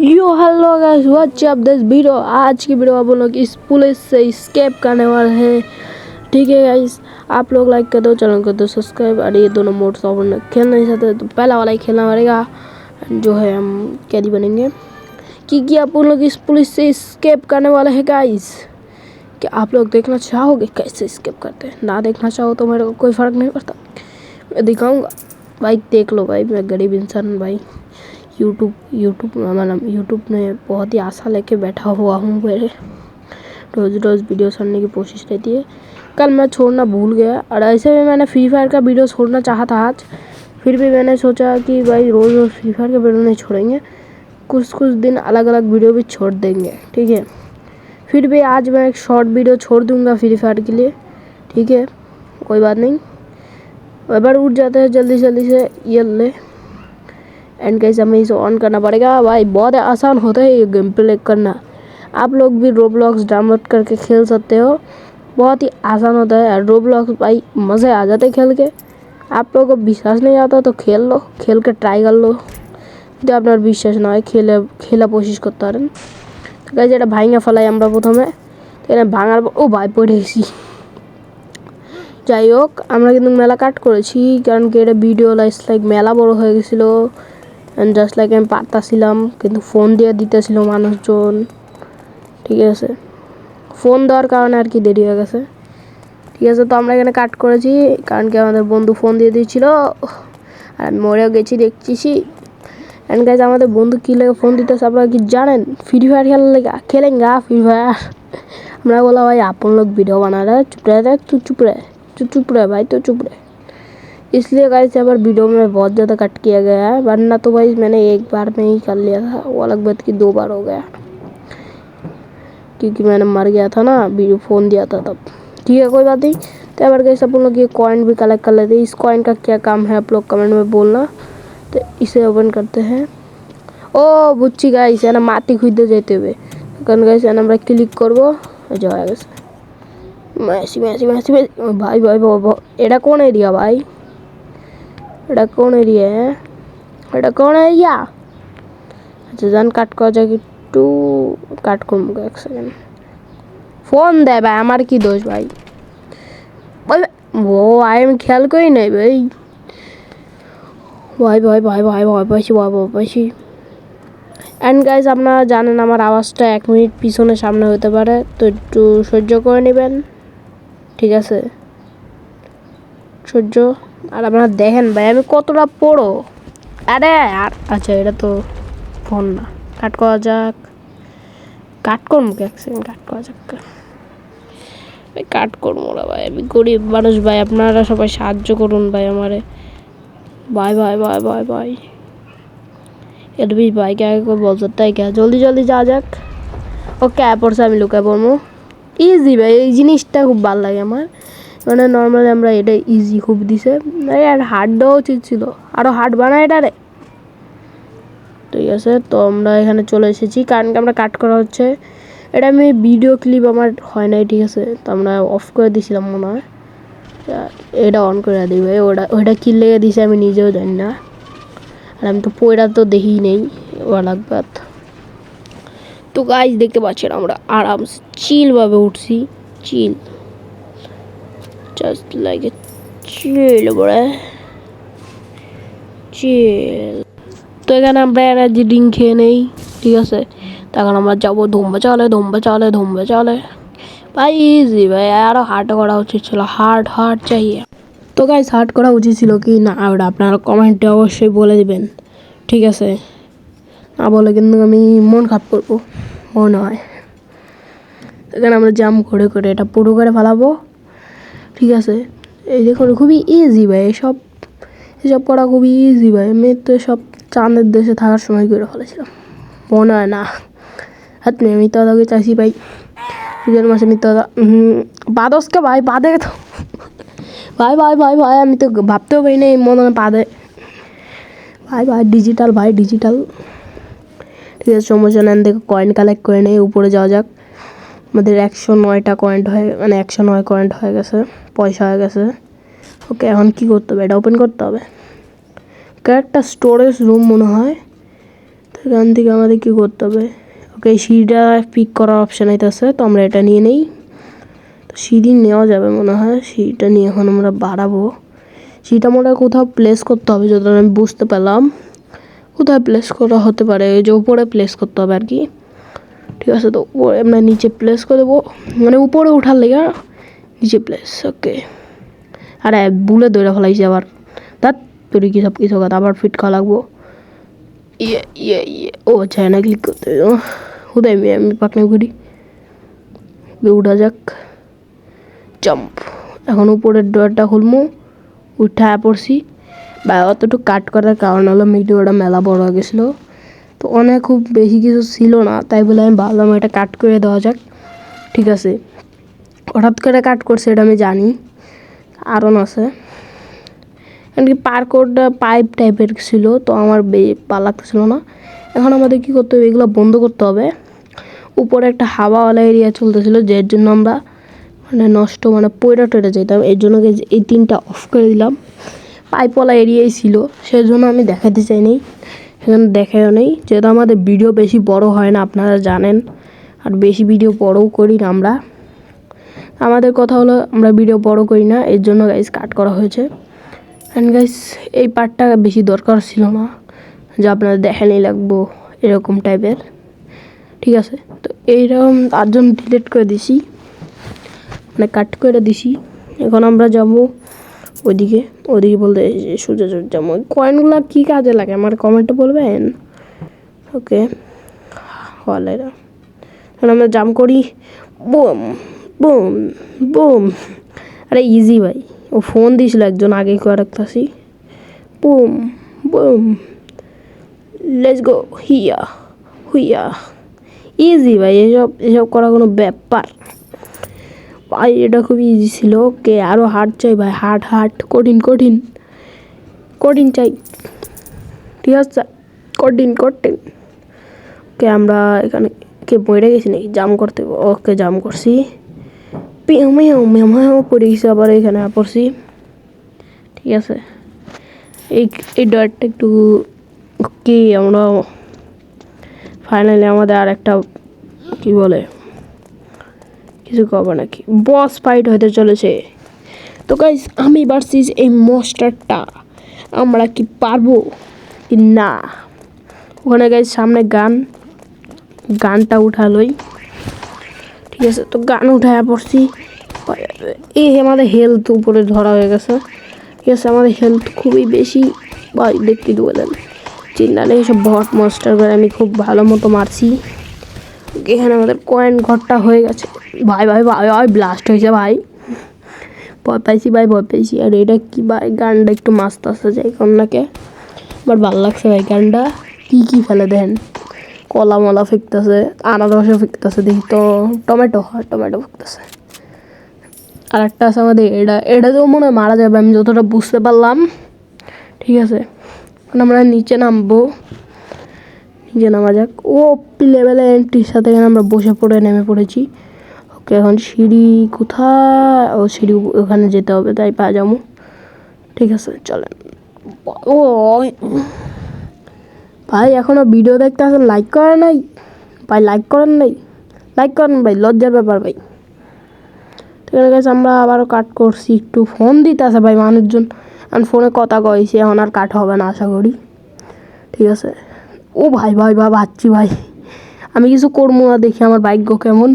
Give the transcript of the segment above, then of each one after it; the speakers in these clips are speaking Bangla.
Yo hello guys what's up this video आज की वीडियो आप लोग इस पुलिस से स्केप करने वाले हैं। ठीक है गाइस आप लोग लाइक कर दो चैनल कर दो सब्सक्राइब और ये दोनों मोड सॉफ्ट खेल नहीं सकते तो पहला वाला ही खेलना पड़ेगा। जो है, हम कैदी बनेंगे। क्योंकि आप लोग इस पुलिस से स्केप करने वाले हैं गाइस क्या आप लोग देखना चाहोगे कैसे स्केप करते हैं? ना देखना चाहो तो मेरे को कोई फ़र्क नहीं पड़ता। मैं दिखाऊँगा। भाई देख लो भाई, मैं गरीब इंसान भाई। यूट्यूब यूट्यूब मतलब यूट्यूब में बहुत ही आशा लेके बैठा हुआ हूँ मेरे। रोज़ रोज़ वीडियो छोड़ने की कोशिश रहती है। कल मैं छोड़ना भूल गया और ऐसे भी मैंने फ्री फायर का वीडियो छोड़ना चाहा था आज। फिर भी मैंने सोचा कि भाई रोज़ रोज़ फ्री फायर का वीडियो नहीं छोड़ेंगे। कुछ कुछ दिन अलग अलग वीडियो भी छोड़ देंगे, ठीक है? फिर भी आज मैं एक शॉर्ट वीडियो छोड़ दूँगा फ्री फायर के लिए, ठीक है? कोई बात नहीं। एक बार उठ जाते हैं जल्दी जल्दी से, ये ले। एंड कैसे हमें इसे ऑन करना पड़ेगा भाई बहुत आसान होता है ये गेम प्ले करना आप लोग भी रोब्लॉक्स डाउनलोड करके खेल सकते हो बहुत ही आसान होता है और रोब्लॉक्स भाई मज़े आ जाते खेल के आप लोगों को विश्वास नहीं आता तो खेल लो खेल के ट्राई कर लो যদি আপনার বিশ্বাস না হয় খেলে খেলা কোশিস করতে পারেন তো গাইজ এটা ভাঙা ফেলাই আমরা প্রথমে এখানে ভাঙার পর- ও ভাই পড়ে গেছি যাই হোক আমরা কিন্তু মেলা কাট করেছি কারণ কি এটা ভিডিও লাইস লাইক মেলা বড় হয়ে গেছিলো অ্যান্ড জাস্ট লাইক আমি পারতাছিলাম, কিন্তু ফোন দিয়ে দিতেছিল মানুষজন। ঠিক আছে? ফোন দেওয়ার কারণে আর কি দেরি হয়ে গেছে। ঠিক আছে, তো আমরা এখানে কাট করেছি, কারণ কি আমাদের বন্ধু ফোন দিয়ে দিয়েছিল। আর আমি মরেও গেছি দেখছিছি অ্যান্ড গাইজ আমাদের বন্ধু কী লাগে ফোন দিতেছে আপনারা কি জানেন? ফ্রি ফায়ার খেলার লাগে খেলেন গা ফ্রি ফায়ার আমরা বলা ভাই, আপন লোক ভিডিও বানা রে, চুপ রে তুই চুপড়ে তুই চুপ চুপ ভাই, তো চুপ রে। इसलिए गाइस यहाँ पर वीडियो में बहुत ज़्यादा कट किया गया है वरना तो भाई मैंने एक बार में ही कर लिया था वो अलग बात की दो बार हो गया क्योंकि मैंने मर गया था ना वीडियो फ़ोन दिया था तब ठीक है कोई बात नहीं तो यहाँ पर गैस अपन लोग ये कॉइन भी कलेक्ट कर लेते हैं इस कॉइन का क्या काम है आप लोग कमेंट में बोलना तो इसे ओपन करते हैं ও বুঝছি গাইস এনা মাটি খুঁজতে যেতে হবে কারণ গাইস এনা আমরা ক্লিক করবো এই যে হয়ে গেছে মেসি মেসি মেসি মেসি ও ভাই ভাই ভাই, ভাই, এটা কোন এরিয়া ভাই এটা কোন এরিয়া এটা কোন এরিয়া আচ্ছা যান কাট করা যাক একটু কাট করব এক সেকেন্ড ফোন দেয় ভাই আমার কি দোষ ভাই ওই ও ভাই আমি খেয়াল করি নাই ভাই ভাই ভাই ভাই ভাই ভয় পাইছি ভয় ভয় পাইছি অ্যান্ড গাইজ আপনারা জানেন আমার আওয়াজটা এক মিনিট পিছনে সামনে হতে পারে তো একটু সহ্য করে নেবেন ঠিক আছে সহ্য আর আপনারা দেখেন ভাই, আমি কতটা পড়ো। আরে, আর আচ্ছা এটা তো ফোন না। কাট করা যাক। কাট করব এক সেকেন্ড কাট করা যাক। কাট করব না ভাই, আমি গরিব মানুষ ভাই, আপনারা সবাই সাহায্য করুন ভাই আমারে। Bye bye bye bye bye এটা বেশ বাইকে আগে করে বলজার তাই কে? জলদি জলদি যা যাক। ওকে অ্যাপ আমি লুকায় পড়ব। ইজি ভাই, এই জিনিসটা খুব ভালো লাগে আমার। মানে নর্মালি আমরা এটা ইজি খুব দিছে। আরে আর হার্ড দেওয়া উচিত ছিল। আরও হার্ড বানায় এটা রে। ঠিক আছে, তো আমরা এখানে চলে এসেছি। কারণ আমরা কাট করা হচ্ছে। এটা আমি ভিডিও ক্লিপ আমার হয় নাই, ঠিক আছে? তো আমরা অফ করে দিয়েছিলাম মনে হয়। এটা অন করে ভাই। ওটা ওটা কি লেগে দিছে আমি নিজেও জানি না। আর আমি তো পয়রা তো দেখি নেই, ওয়ালাক বাত। তো গাছ দেখতে পাচ্ছেন আমরা আরামসে চিলভাবে উঠছি। চিল জাস্ট লাইক এ চিল বড়ে চিল তো এখানে আমরা এনার্জি ড্রিঙ্ক খেয়ে নেই, ঠিক আছে? তখন আমরা যাব ধুমবে চলে ধুমবে চলে ধুমবে চলে। ভাই ইজি ভাই আরও হার্ড করা উচিত ছিল হার্ড হার্ড চাইয়ে। তো গাইস হার্ড করা উচিত ছিল কি? না ওটা আপনারা কমেন্টে অবশ্যই বলে দিবেন, ঠিক আছে? না বলে কিন্তু আমি মন খারাপ করব, মনে হয়। এখানে আমরা জাম করে করে এটা পুরো করে ফেলাবো। ঠিক আছে। এই দেখুন, খুবই ইজি ভাই এসব এসব করা খুবই ইজি ভাই। আমি তো সব চাঁদের দেশে থাকার সময় করে ফেলেছিলাম। মনে হয় না। হাত আমি তো আগে চাইছি ভাই? নিজের মাসে মিথ্যা কথা বাদসকে ভাই, বাদে তো। ভাই ভাই ভাই ভাই, আমি তো ভাবতেও পারি না এই মনে হয় বাদে। ভাই ভাই ডিজিটাল ভাই ডিজিটাল ঠিক আছে সমস্যা নেন দেখে কয়েন কালেক্ট করে নেই উপরে যাওয়া যাক। আমাদের একশো নয়টা কয়েন্ট হয়ে মানে একশো নয় কয়েন্ট হয়ে গেছে। পয়সা হয়ে গেছে। ওকে এখন কী করতে হবে? এটা ওপেন করতে হবে। একটা স্টোরেজ রুম মনে হয়। তো এখান থেকে আমাদের কী করতে হবে? ওকে সিঁড়িটা পিক করার অপশান আছে তো আমরা এটা নিয়ে নেই। তো সিঁড়ি নেওয়া যাবে মনে হয়। সিঁড়িটা নিয়ে এখন আমরা বাড়াবো। সিঁড়িটা মনে হয় কোথাও প্লেস করতে হবে, যতটা আমি বুঝতে পারলাম কোথায় প্লেস করা হতে পারে? ওই যে উপরে প্লেস করতে হবে আর কি। ঠিক আছে, তো আমরা নিচে প্লেস করে দেবো। মানে উপরে উঠার লেগে নিচে প্লেস ওকে আরে, বুলে দৌড়ে ফেলাইছি আবার। তার তোর কি সব কিছু কথা, আবার ফিট খাওয়া লাগবো। ইয়ে ইয়ে ইয়ে। ও আচ্ছা না ক্লিক করতে হুদাই আমি আমি পাকনা করি। উঠা যাক। জাম্প এখন উপরের ডোরটা খুলবো উঠা পড়ছি। বা, অতটুকু কাট করার কারণ হলো ভিডিওটা মেলা বড় হয়ে গেছিল। তো অনেক খুব বেশি কিছু ছিল না, তাই বলে আমি ভাবলাম এটা কাট করে দেওয়া যাক। ঠিক আছে। হঠাৎ করে কাট করছে, এটা আমি জানি। আরন আছে। এমনকি পার্কোডটা পাইপ টাইপের ছিল, তো আমার ভালো লাগতেছিল না। এখন আমাদের কী করতে হবে? এগুলো বন্ধ করতে হবে। উপরে একটা হাওয়াওয়ালা এরিয়া চলতেছিল, যার জন্য আমরা মানে নষ্ট মানে পয়রা টয়রা যেতাম এর জন্য এই তিনটা অফ করে দিলাম। পাইপওয়ালা এরিয়াই ছিল সেই জন্য আমি দেখাতে চাইনি। সেখানে দেখাও নেই। যেহেতু আমাদের ভিডিও বেশি বড় হয় না, আপনারা জানেন। আর বেশি ভিডিও বড়ও করি না আমরা। আমাদের কথা হলো, আমরা ভিডিও বড় করি না, এর জন্য গাইস কাট করা হয়েছে। অ্যান্ড গাইস এই পার্টটা বেশি দরকার ছিল না, যে আপনাদের দেখানি লাগবো, এরকম টাইপের ঠিক আছে? তো এইরকম জন্য ডিলিট করে দিছি মানে কাট করে দিছি। এখন আমরা যাব ওইদিকে ওদিকে বলতে সোজা যাব কয়েনগুলো কী কাজে লাগে আমার কমেন্টে বলবেন? ওকে হলেরা আমরা জাম করি বুম বুম। আরে ইজি ভাই। ও ফোন দিয়েছিল একজন আগে করে রাখতেছি বুম বুম। লেটস গো হিয়া হুইয়া। ইজি ভাই, এসব এসব করা কোনো ব্যাপার। ভাই, এটা খুব ইজি ছিল কে আরও হার্ড চাই ভাই হার্ড হার্ড কঠিন কঠিন। কঠিন চাই। ঠিক আছে কঠিন কঠিন। কে আমরা এখানে, কে বইটা গেছি নাকি? জাম করতে ওকে জাম করছি। মেও মেও পড়ে গেছি আবার এখানে পড়ছি ঠিক আছে এই এই ডটটা একটু কি আমরা ফাইনালি আমাদের আর একটা কি বলে কিছু কবে নাকি বস ফাইট হতে চলেছে। তো গাইস আমি ভার্সিস এই মস্টারটা আমরা কি পারব কি না? ওখানে গাইস সামনে গান, গানটা উঠালোই। ঠিক আছে তো গান উঠায় পড়ছি। এই আমাদের হেলথ উপরে ধরা হয়ে গেছে। ঠিক আছে, আমাদের হেলথ খুবই বেশি, ভাই, দেখতে বলেন চিন্তা নেই, সব ভট মাস্টার করে আমি খুব ভালো মতো মারছি। এখানে আমাদের কয়েন ঘরটা হয়ে গেছে। ভাই ভাই ভাই ভাই ব্লাস্ট হয়েছে, ভাই। ভয় পাইছি, ভাই, ভয় পাইছি। আর এটা কি, ভাই, গানটা একটু মাস্ত আসতে যাই কন্যাকে আমার ভালো লাগছে, ভাই, গানটা। কী কী ফেলে দেন। কলা মলা ফেকতেছে আনারসও ফেকতেছে দেখি তো, টমেটো, হয়, টমেটো ফেকতেছে। আর একটা আছে আমাদের এটা এটাতেও মনে হয় মারা যাবে, আমি যতটা বুঝতে পারলাম। ঠিক আছে আমরা নিচে নামবো। নিচে নামা যাক। ও লেভেলে এন্ট্রির সাথে আমরা বসে পড়ে, নেমে পড়েছি। ওকে, এখন সিঁড়ি কোথায়? ও, সিঁড়ি ওখানে যেতে হবে, তাই পা যাব ঠিক আছে, চলেন। ও ভাই এখনও ভিডিও দেখতে আসেন লাইক করেন নাই? ভাই লাইক করেন নাই? লাইক করেন ভাই, লজ্জার ব্যাপার ভাই। ঠিক আছে আমরা আবারও কাট করছি, একটু ফোন দিতে আসে ভাই মানুষজন। আমি ফোনে কথা কয়েছি এখন আর কাট হবে না, আশা করি। ঠিক আছে? ও ভাই ভাই ভাই বাচ্চি ভাই, আমি কিছু করব না, দেখি আমার ভাগ্য কেমন।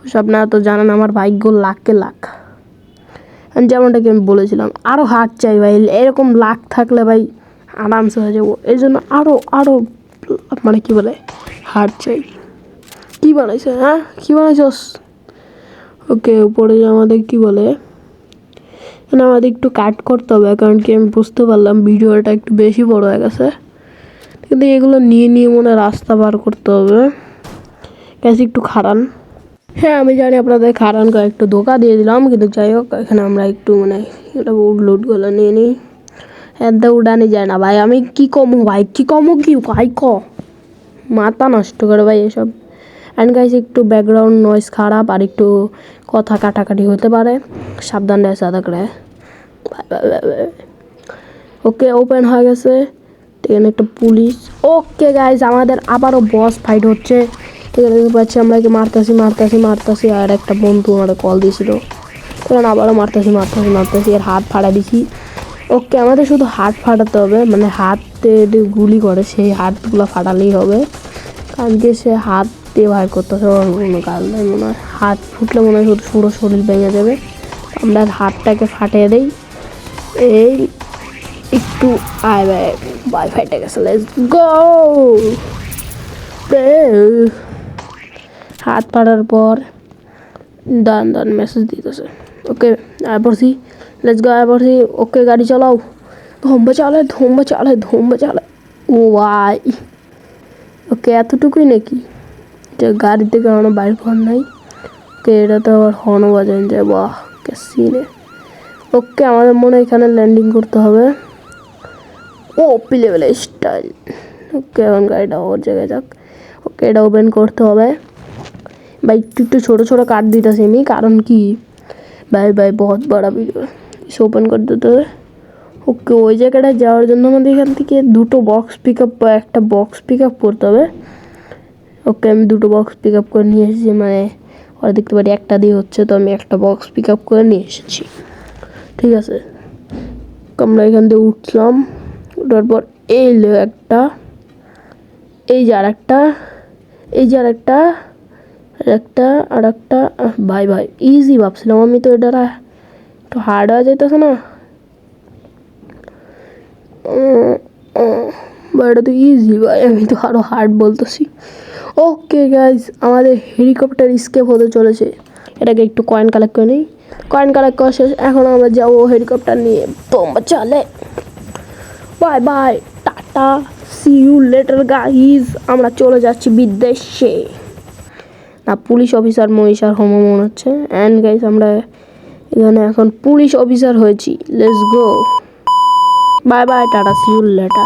ওসব আপনারা তো জানেন, আমার ভাগ্য লাখকে লাখ। যেমনটাকে আমি বলেছিলাম আরও হার্ট চাই ভাই, এরকম লাখ থাকলে ভাই আরামসে হয়ে যাব। এই জন্য আরও আরও মানে কী বলে, হার্ট চাই। কী বানাইছে হ্যাঁ? কী বানাইছস? ওকে, উপরে আমাদের কী বলে, এখানে আমাদের একটু কাট করতে হবে, কারণ কি আমি বুঝতে পারলাম ভিডিওটা একটু বেশি বড় হয়ে গেছে। কিন্তু এগুলো নিয়ে নিয়ে মনে রাস্তা পার করতে হবে। গ্যাস একটু খারান হ্যাঁ আমি জানি আপনাদের খারান একটু ধোকা দিয়ে দিলাম, কিন্তু যাই হোক, এখানে আমরা একটু মানে এটা উডলোডগুলো নিয়ে নিই। এতে উড়ানি যায় না ভাই। আমি কি কমু ভাই? কি কমু কি? ভাই ক? মাথা নষ্ট করে ভাই এসব। অ্যান্ড গাইস একটু ব্যাকগ্রাউন্ড নয়েজ খারাপ আর একটু কথা কাটাকাটি হতে পারে। সাবধান রেসা থাকলে ওকে ওপেন হয়ে গেছে। এখানে একটা পুলিশ। ওকে গাইজ আমাদের আবারও বস ফাইট হচ্ছে। এখানে দেখতে পাচ্ছি আমরা কি মারতাছি মারতাছি মারতাছি। আর একটা বন্ধু আমার কল দিয়েছিল। তখন আবারও মারতাছি মারতাছি মারতাছি। আর হাত ফাড়া দিছি। ওকে, আমাদের শুধু হাত ফাটাতে হবে মানে হাতে যে গুলি করে, সেই হাতগুলো ফাটালেই হবে। কারণ কি, সে হাত দিয়ে ভাই করতেছে ওর কোনো কাজ নেই, মনে হয় হাত ফুটলে মনে হয় শুধু পুরো শরীর ভেঙে যাবে। আমরা হাতটাকে ফাটিয়ে দিই। এই, একটু আয় ভাই ওয়াইফাইটা গেছে লেটস গো হাত ফাটার পর দান দান মেসেজ দিতেছে। ওকে আর পড়ছি গো আয় পড়ছি ওকে গাড়ি চালাও ধম্বা চালায় ধম্বা চালায় ধম্বা চালায় ও ভাই ওকে এতটুকুই নাকি যে গাড়ি থেকে আমার বাইর ঘর নাই ওকে এটা তো আবার হর্নও বাজান যায় বাহ কে সিনে ওকে আমাদের মনে এখানে ল্যান্ডিং করতে হবে ও লেভেল স্টাইল ওকে এখন গাড়িটা ওর জায়গায় যাক ওকে এটা ওপেন করতে হবে ভাই একটু একটু ছোটো ছোটো কাট দিতেছি আমি কারণ কি ভাই ভাই বহুত বড় ভিডিও ওপেন করে দিতে হবে। ওকে ওই জায়গাটায় যাওয়ার জন্য আমাদের এখান থেকে দুটো বক্স পিক আপ একটা বক্স পিক আপ করতে হবে। ওকে আমি দুটো বক্স পিক আপ করে নিয়ে এসেছি মানে ওরা দেখতে পারি একটা দিয়ে হচ্ছে, তো আমি একটা বক্স পিক আপ করে নিয়ে এসেছি। ঠিক আছে? আমরা এখান থেকে উঠলাম ওঠার পর এই একটা, এই যে আর একটা এই যে আর একটা আর একটা আর একটা ভাই ভাই ইজি ভাবছিলাম আমি তো এটা একটু হার্ড হয়ে যেতেছে না। বা এটা তো ইজি ভাই, আমি তো আরও হার্ড বলতেছি। ওকে গাইজ আমাদের হেলিকপ্টার স্কেপ হতে চলেছে। এটাকে একটু কয়েন কালেক্ট করে নিই। কয়েন কালেক্ট করা শেষ, এখন আমরা যাব হেলিকপ্টার নিয়ে। তোমরা চলে। Bye bye tata see you later guys আমরা চলে যাচ্ছি বিদেশে। না পুলিশ অফিসার মহিষার হোম মনে হচ্ছে। অ্যান্ড গাইজ আমরা এখানে এখন পুলিশ অফিসার হয়েছি। Let's go bye bye tata see you later